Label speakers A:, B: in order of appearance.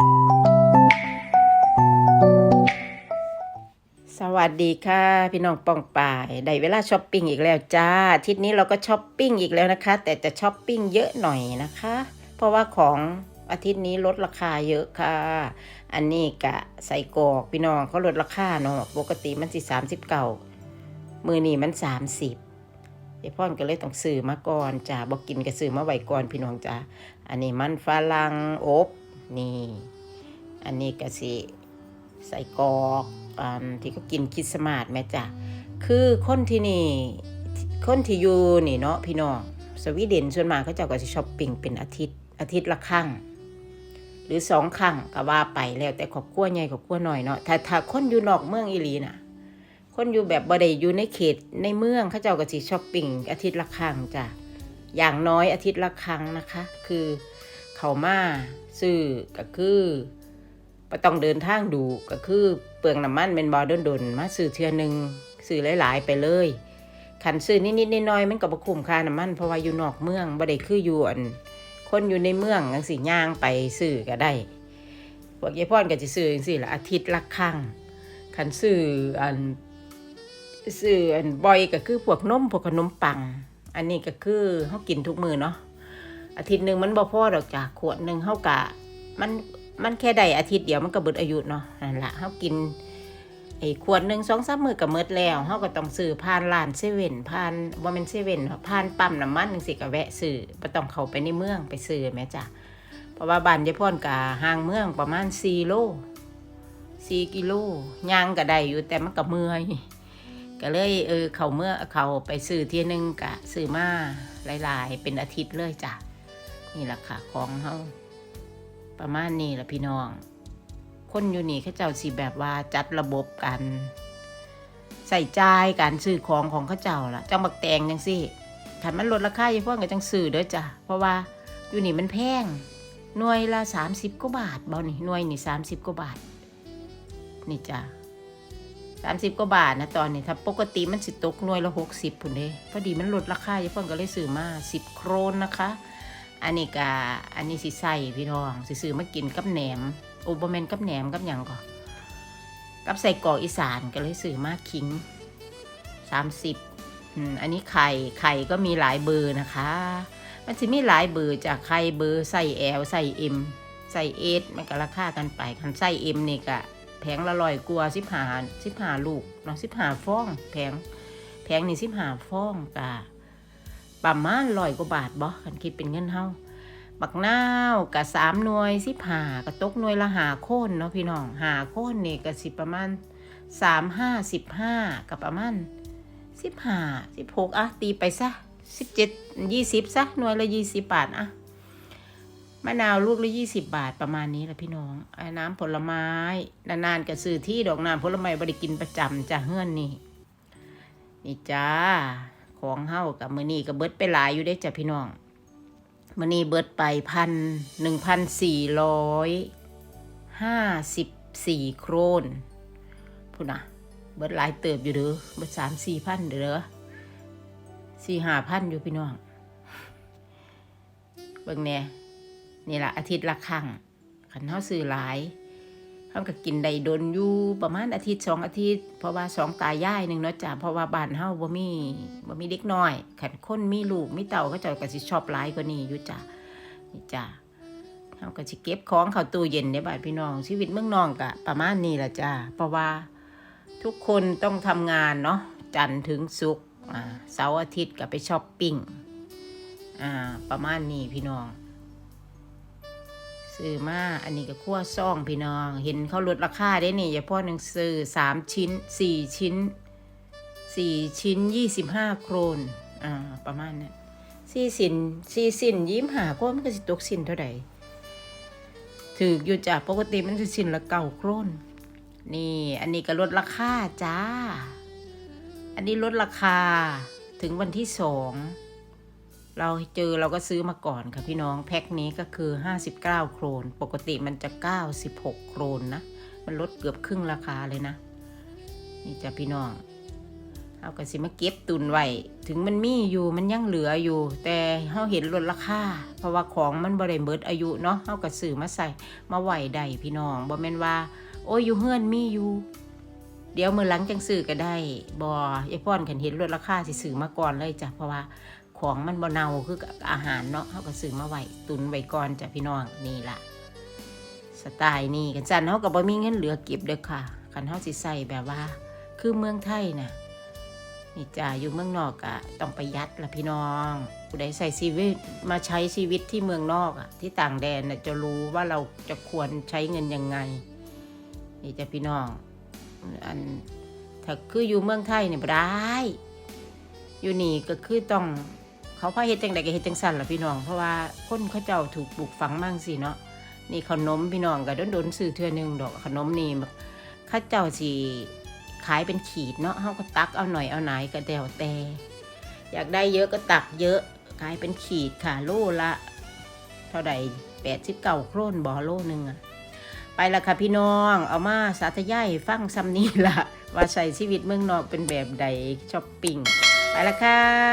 A: สวัสดีค่ะ พี่น้องปองป่ายได้เวลาช้อปปิ้งอีกแล้วจ้าอาทิตย์นี้เราก็ช้อปปิ้งอีกแล้วนะคะ แต่จะช้อปปิ้งเยอะหน่อยนะคะ เพราะว่าของอาทิตย์นี้ลดราคาเยอะค่ะ อันนี้กะใส่กอกพี่น้องเขาลดราคาเนาะปกติมันสิสามสิบเก้ามือนี่มันสามสิบยายพ่อนก็เลยต้องซื้อมาก่อนจ้าบอกกินก็ซื้อมาไว้ก่อนพี่น้องจ้าอันนี้มันฝรั่งอบ นี่ อันนี้ก็สิใส่กอกอันที่เขากินคริดสต์มาสแม่จ้ะคือคนที่นี่ คนที่อยู่นี่เนาะพี่น้องสวีเดนส่วนมากเขาเจ้าก็จะช้อปปิ้งเป็นอาทิตย์อาทิตย์ละครั้งหรือสองครั้งก็ว่าไปแล้วแต่ครอบครัวใหญ่ครอบครัวหน้อยเนาะถ้าถ้าคนอยู่นอกเมืองอีหลีน่ะ คนอยู่แบบบ่ได้อยู่ในเขตในเมืองเขาเจ้าก็สิช้อปปิ้งอาทิตย์ละครั้งจ้ะอย่างน้อยอาทิตย์ละครั้งนะคะ คือ เขามาซื้อก็คือบ่ต้องเดินทางดูก็คือเปลืองน้ำมันเป็นบอดดนๆมาซื้อเทือหนึงซื้อหลาย ๆ ไปเลยคันซื้อนิดๆน้อยๆมันก็บ่คุ้มค่าน้ำมันเพราะว่าอยู่นอกเมืองบ่ได้คืออยู่อันคนอยู่ในเมืองจังสิย่างไปซื้อก็ได้พวกยายพ่อนก็จะซื้อจังสิละอาทิตย์ละครั้งคันซื้ออันซื้ออันบ่อยก็คือพวกนมพวกขนมปัง อันนี้ก็คือเฮากินทุกมื้อเนาะ อาทิตย์หนึ่งมันบ่พอดอกจ้ะขวดหนึ่งเฮากะมันมันแค่ได้อาทิตย์เดียวมันก็เบิดอายุเนาะนั่นละเฮากินไอ้ขวดหนึ่งสองสามมือก็หมดแล้วเฮาก็ต้องซื้อผ่านร้านเซเว่นผ่านบ่แม่นเซเว่นผ่านปั๊มน้ำมันจังซี่ก็แวะซื้อบ่ต้องเข้าไปในเมืองไปซื้อแม่จ้ะเพราะว่าบ้านยายพ่อนกะห่างเมืองประมาณ4โล4กิโลย่างก็ได้อยู่แต่มันก็เมื่อยก็เลยเออเขาเมื่อเขาไปซื้อที่นึงกะซื้อมาหลาย ๆ เป็นอาทิตย์เลยจ้ะ นี่แหละค่ะของเขาประมาณนี้ละพี่น้อง คนอยู่นี่เขาเจ้าสิแบบว่าจัดระบบกันใส่ใจการซื้อของของเขาเจ้าล่ะจังบักแตงจังสิถ้ามันลดราคาอยายพ่อนก็จังซื้อเด้อจ้ะเพราะว่าอยู่นี่มันแพงหน่วยละสามสิบกว่าบาทบ่นี่หน่วยนี่สามสิบกว่าบาท นี่จ้ะสามสิบกว่าบาทนะตอนนี้ถ้าปกติมันสิตกหน่วยละหกสิบพุ่นเด้พอดีมันลดราคาอยายพ่อก็เลยซื้อมาสิบโครนนะคะ อันนี้กะอันนี้สิใส่พี่น้องสิซื้อมากินกับแหนมโอเบอร์แมนกับแหนมกับหยังก่อนกับใส่กรอกอีสานก็เลยซื้อมาคิงสามสิบอันนี้ไข่ไข่ก็มีหลายเบอร์นะคะ มันจะมีหลายเบอร์จากไข่เบอร์ใส่แอลใส่เอ็มใส่เอสมันก็ราคากันไปคันใส่เอ็มนี่กะแพงละลอยกลัวสิบหาสิบหาลูกเนาะสิบหาฟองแพงแพงนี่สิบหาฟองกะ ประมาณร้อยกว่าบาทบ่คันคิดเป็นเงินเฮาบักนาวกับสามหน่วยสิบหากระตกหน่วยละหาโคนเนาะพี่น้องหาโคนนี่ก็สิประมาณสามห้าสิบห้ากับประมาณสิบห้าสิบหกอะตีไปซะสิบเจ็ดยี่สิบซะหน่วยละยี่สิบบาทอะมะนาวลูกละยี่สิบบาทประมาณนี้แหละพี่น้องอน้ำผลไม้ นานๆก็ซื้อที่ดอกน้ำผลไม้บริกินประจำจ้ะเฮือนนี่นี่จ้า ของเฮากับมือนี้ก็เบิดไปหลายอยู่ได้จ้ะพี่น้องมือนี้เบิดไปพันหนึ่งพันสี่ร้อยห้าสิบสี่โครนพูดนะเบิดหลายเติบอยู่เด้อเบิดสามสี่พันเด้อสี่ห้าพันอยู่พี่น้องเบิ่งแน่นี่ละอาทิตย์ละครั้งขันเฮาซื้อหลาย เขาก็กินได้โดนอยู่ประมาณอาทิตย์สองอาทิตย์ เพราะว่าสองตายายหนึ่งเนาะจ้ะเพราะว่าบ้านเฮาบ่มีบ่มีเด็กน้อยขันคนมีลูกมีเต่าเขาเจ้าก็สิชอบหลายกว่านี้อยู่จ้ะนี่จ้ะเขาก็สิเก็บของเข้าตู้เย็นในบ้านพี่น้องชีวิตเมืองนองก็ประมาณนี้ละจ้ะเพราะว่าทุกคนต้องทำงานเนาะจันทร์ถึงศุกร์เสาร์อาทิตย์ก็ไปช้อปปิ้งอ่าประมาณนี้พี่น้อง ซื้อมาอันนี้ก็คั่วซ่องพี่น้อง เห็นเขาลดราคาได้นี่อย่าพ่อหนึ่งซื้อสามชิ้นสี่ชิ้นสี่ชิ้นยี่สิบห้าโครนอ่าประมาณนั้นสี่สินสี่สินยิ้มหาโครนมันก็สิตกสินเท่าไหร่ถืออยู่จากปกติมันจะสินละเก่าโครนนี่อันนี้ก็ลดราคาจ้า อันนี้ลดราคาถึงวันที่สอง เราเจอเราก็ซื้อมาก่อนค่ะพี่น้องแพ็คนี้ก็คือ 59 โครน ปกติมันจะ 96 โครนนะ มันลดเกือบครึ่งราคาเลยนะ นี่จ้ะพี่น้อง เอาก็สิมาเก็บตุนไว้ถึงมันมีอยู่มันยังเหลืออยู่ แต่เฮาเห็นลดราคาเพราะว่าของมันบ่ได้เบิดอายุเนาะเฮาก็ซื้อมาใส่มาไหว้ได้พี่น้องบ่แม่นว่า โอ้ยอยู่เฮือนมีอยู่เดี๋ยวมือหลังจังซื้อก็ได้บอยายพ่อนขันเห็นลดราคาสิซื้อมาก่อนเลยจ้ะเพราะว่า ของมันบ่เน่าคืออาหารเนาะเขาก็ซื้อมาไว้ตุนไว้ก่อนจ้ะพี่น้องนี่ล่ะสไตล์นี่กันจันเขาก็บ่มีเงินเหลือเก็บเด้อค่ะคันเฮาสิใส่แบบว่า คือเมืองไทยน่ะนี่จ้าอยู่เมืองนอกอะต้องประหยัดละพี่น้องผู้ใดใส่ชีวิตมาใช้ชีวิตที่เมืองนอกอะที่ต่างแดนน่ะจะรู้ว่าเราจะควรใช้เงินยังไง นี่จ้ะพี่น้องอันถ้าคืออยู่เมืองไทยเนี่ยบ่ได้ อยู่นี่ก็คือต้อง เขาพาเฮ็ดจังใดก็เฮ็ดจังสั่นล่ะพี่น้อง เพราะว่าคนเขาเจ้าถูกปลูกฝังมั่งสิเนาะนี่ขนมพี่น้องก็โดนๆซื้อเทื่อหนึงดอกขนมนี่เข้าเจ้าสิขายเป็นขีดเนาะเฮาก็ตักเอาหน่อยเอาไหนก็แล้วแต่อยากได้เยอะก็ตักเยอะขายเป็นขีดค่ะโลละ เท่าใด89โครนบ่อโลหนึงอะไปละค่ะพี่น้อง เอามาสาธยายฟังซ้ำนี้ละว่าใช้ชีวิตเมืองนอกเป็นแบบใดช้อปปิ้ง ไปละค่ะ